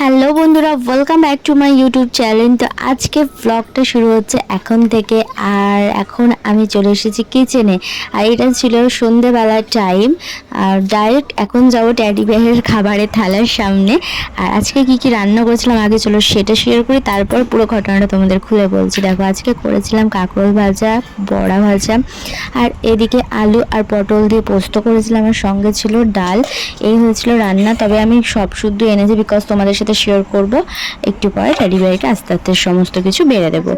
Hello বন্ধুরা welcome back to my YouTube channel তো আজকে ব্লগটা শুরু হচ্ছে এখন থেকে, আর এখন আমি চলে এসেছি কিচেনে আর এটা ছিল সন্ধেবেলার টাইম আর ডাইরেক্ট এখন যাব ট্যাডি ব্যাগের খাবারের থালার সামনে। আর আজকে কি কি রান্না করেছিলাম আগে চলো সেটা শেয়ার করি, তারপর পুরো ঘটনাটা তোমাদের খুলে বলছি। দেখো, আজকে করেছিলাম কাঁকরোল ভাজা, বড়া ভাজা, আর এদিকে আলু আর পটল দিয়ে পোস্ত করেছিলাম। আর সঙ্গে ছিল ডাল, এই হয়েছিল রান্না। তবে আমি সব শুদ্ধ এনেছি বিকজ তোমাদের সাথে শেয়ার করব। একটু পরে ট্যাডি ব্যাগকে আস্তে আস্তে সমস্ত কিছু বেড়ে দেবো।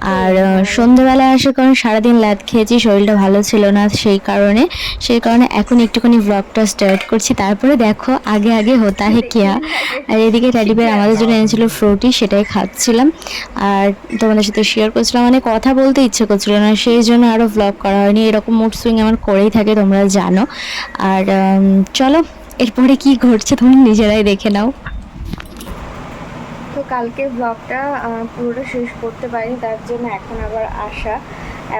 আর আহ, সন্ধ্যাবেলায় আসে কারণ সারাদিন লাদ খেয়েছি শরীরটা ভালো ছিল না সেই কারণে। সেই কারণে এখন একটুখানি ব্লগটা স্টার্ট করছি। তারপরে দেখো আগে আগে হতা হে কিয়া। আর এদিকে ট্যাডি ব্যাগ আমাদের জন্য এনেছিল ফ্রুটি সেটাই খাচ্ছিলাম। আর তোমাদের সাথে শেয়ার করছিলাম। মানে কথা বলতে ইচ্ছে করছিল না সেই জন্য আরও ব্লগ করা হয়নি। এরকম মুড সুইং আমার করেই থাকে তোমরা জানো। আর চলো এরপরে কি ঘটছে তোমরা নিজেরাই দেখে নাও। কালকে ব্লগটা পুরোটা শেষ করতে পারিনি, তার জন্য এখন আবার আসা।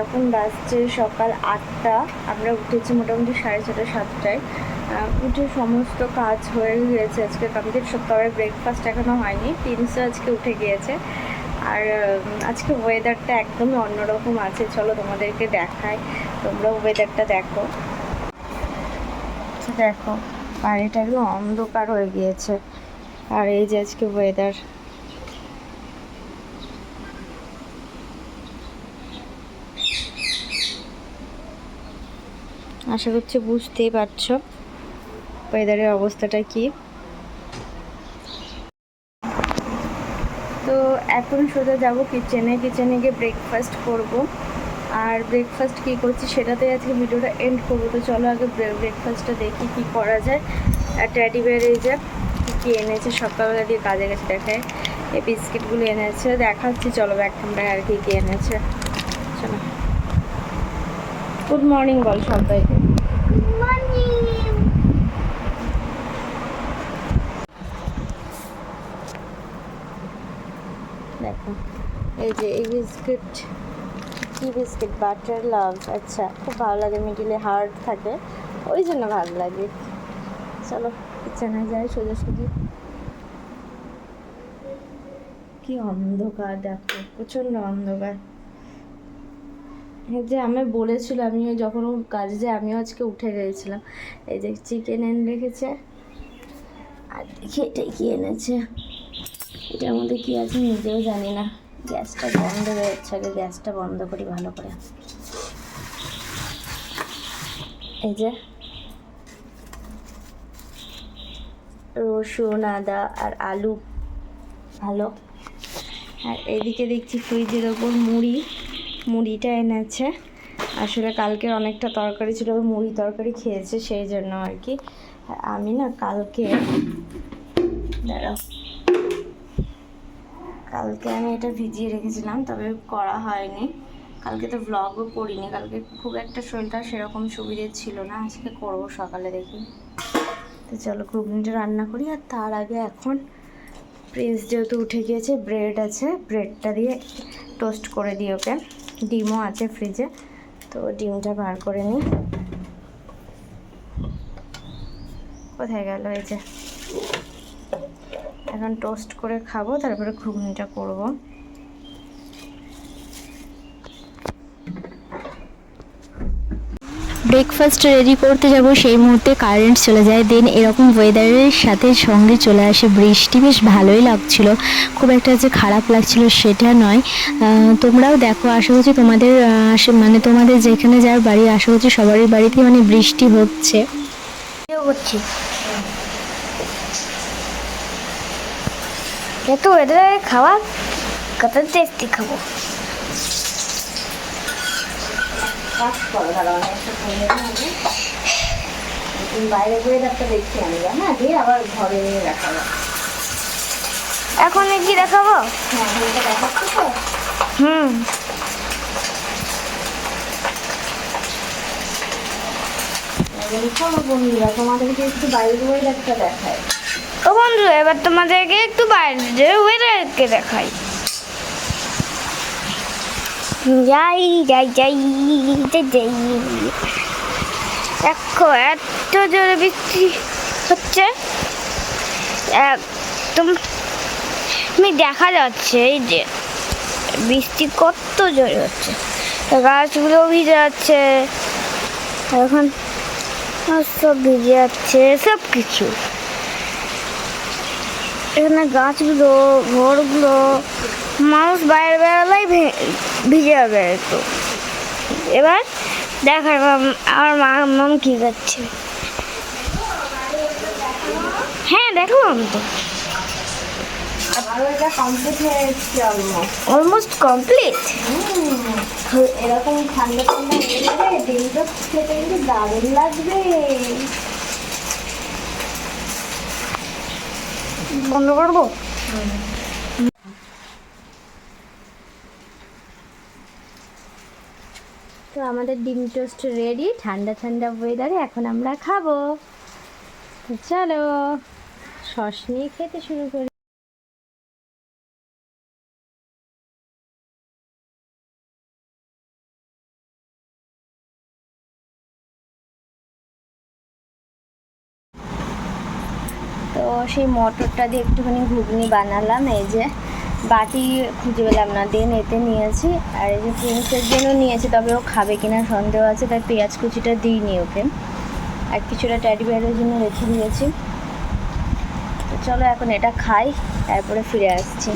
এখন বাজছে সকাল আটটা, আমরা উঠেছি মোটামুটি সাড়ে ছটা, সাতটায়। উঠে সমস্ত কাজ হয়ে গিয়েছে। আজকে কমপ্লিট সব তবে ব্রেকফাস্ট এখনও হয়নি, তিনশো আজকে উঠে গিয়েছে। আর আজকে ওয়েদারটা একদমই অন্যরকম আছে। চলো তোমাদেরকে দেখাই তোমরা ওয়েদারটা দেখো। দেখো, বাড়িটা একদম অন্ধকার হয়ে গিয়েছে। আর এই যে আজকে ওয়েদার আশা করছি বুঝতেই পারছ। ওয়েদারের অবস্থাটা কি? তো এখন সোজা যাব কিচেনে কিচেনে গিয়ে ব্রেকফাস্ট করব। আর ব্রেকফাস্ট কী করছি সেটাতে আজকে ভিডিওটা এন্ড করব। তো চলো আগে ব্রেকফাস্টটা দেখি কি করা যায়। আর ট্যাডি বের এই যে, কী কী এনেছে সকালবেলা দিয়ে কাজে গেছে দেখায়। এই বিস্কিটগুলো এনেছে। দেখাচ্ছি, চলো ব্যাগ আর কি কী এনেছে। চলো। গুড মর্নিং বল সবাইকে। দেখো এই যে এই বিস্কিট কি বিস্কিট বাটার লাভ আচ্ছা খুব ভালো লাগে মিডিলে হার্ড থাকে ওই জন্য ভালো লাগে। চলো কিচেনে যাই সোজাসুজি কি অন্ধকার দেখো প্রচণ্ড অন্ধকার। যে আমি বলেছিল আমি যখন কাজে যায়, আমিও আজকে উঠে গিয়েছিলাম এই যে চিকেন এনে রেখেছে। আর দেখি এটাই কি এনেছে। এটার মধ্যে কি আছে নিজেও জানি না। গ্যাসটা বন্ধ হয়ে যাচ্ছে, আগে গ্যাসটা বন্ধ করি ভালো করে। এই যে রসুন, আদা আর আলু। ভালো। আর এদিকে দেখছি ফ্রিজের ওপর মুড়ি। মুড়িটা এনেছে। আসলে কালকে অনেকটা তরকারি ছিল মুড়ি তরকারি খেয়েছে সেই জন্য আর কি। আমি না কালকে কালকে আমি এটা ভিজিয়ে রেখেছিলাম, তবে করা হয়নি। কালকে তো ব্লগও করিনি, কালকে খুব একটা শরীরটা সেরকম সুবিধে ছিল না, আজকে করব সকালে দেখি। তো চলো ঘুগনিটা রান্না করি, আর তার আগে এখন প্রিন্স যেহেতু উঠে গিয়েছে, ব্রেড আছে, ব্রেডটা দিয়ে টোস্ট করে দিই ওকে। ডিমও আছে ফ্রিজে, তো ডিমটা বার করে নিই। কোথায় গেল এই যে? এখন টোস্ট করে খাব, তারপরে ঘুগনিটা করব। ব্রেকফাস্ট রেডি করতে যাব, সেই মুহূর্তে কারেন্ট চলে যায়। দেন এরকম ওয়েদারের সাথে সঙ্গে চলে আসে বৃষ্টি। বেশ ভালোই লাগছিল। খুব একটা যে খারাপ লাগছিল সেটা নয়। তোমরাও দেখো, আশা করছি তোমাদের মানে তোমাদের যেখানে যার বাড়ি, আশা করছি সবারই বাড়িতে মানে বৃষ্টি হচ্ছে। খাওয়া, কত টেস্টি খাব। বাইরে ওয়েদারটা দেখছি আমি হ্যাঁ দিয়ে আবার ঘরে দেখাবো এখন কি দেখাবো? হুম। বন্ধুরা তোমাদেরকে একটু ওয়েদারটা দেখায় বন্ধু, এবার তোমাদেরকে একটু বাইরের ওয়েদারকে দেখাই। যাই যাই যাই যাই দেখো, এত জোরে বৃষ্টি হচ্ছে। এক একদম দেখা যাচ্ছে এই যে বৃষ্টি কত জোরে হচ্ছে। গাছগুলো ভিজে যাচ্ছে, এখন সব ভিজে যাচ্ছে সব কিছু এখানে গাছগুলো, ঘরগুলো মানুষ বাইরে বেরোলেই ভে- ভিজে যাবে একটু। এবার দেখার আমার মা মাম কি করছে। হ্যাঁ দেখো তো। অলমোস্ট কমপ্লিট এরকম ঠান্ডা ঠান্ডা ডিমটা খেতে কিন্তু দারুণ লাগবে। বন্ধ করব? আমাদের ডিম টোস্ট রেডি ঠান্ডা ঠান্ডা ওয়েদারে এখন আমরা খাব। চলো, সস নিয়ে খেতে শুরু করি। তো সেই মটরটা দিয়ে একটুখানি ঘুগনি বানালাম, এই যে। বাটি খুঁজে পেলাম না, দেন এতে নিয়েছি। আর এই যে প্রিন্সের জন্য নিয়েছি, তবে ও খাবে কিনা সন্দেহ আছে, তাই পেঁয়াজ কুচিটা দিইনি ওকে। আর কিছুটা ট্যাডি বিয়ারের জন্য রেখে দিয়েছি। চলো এখন এটা খাই, তারপরে ফিরে আসছি।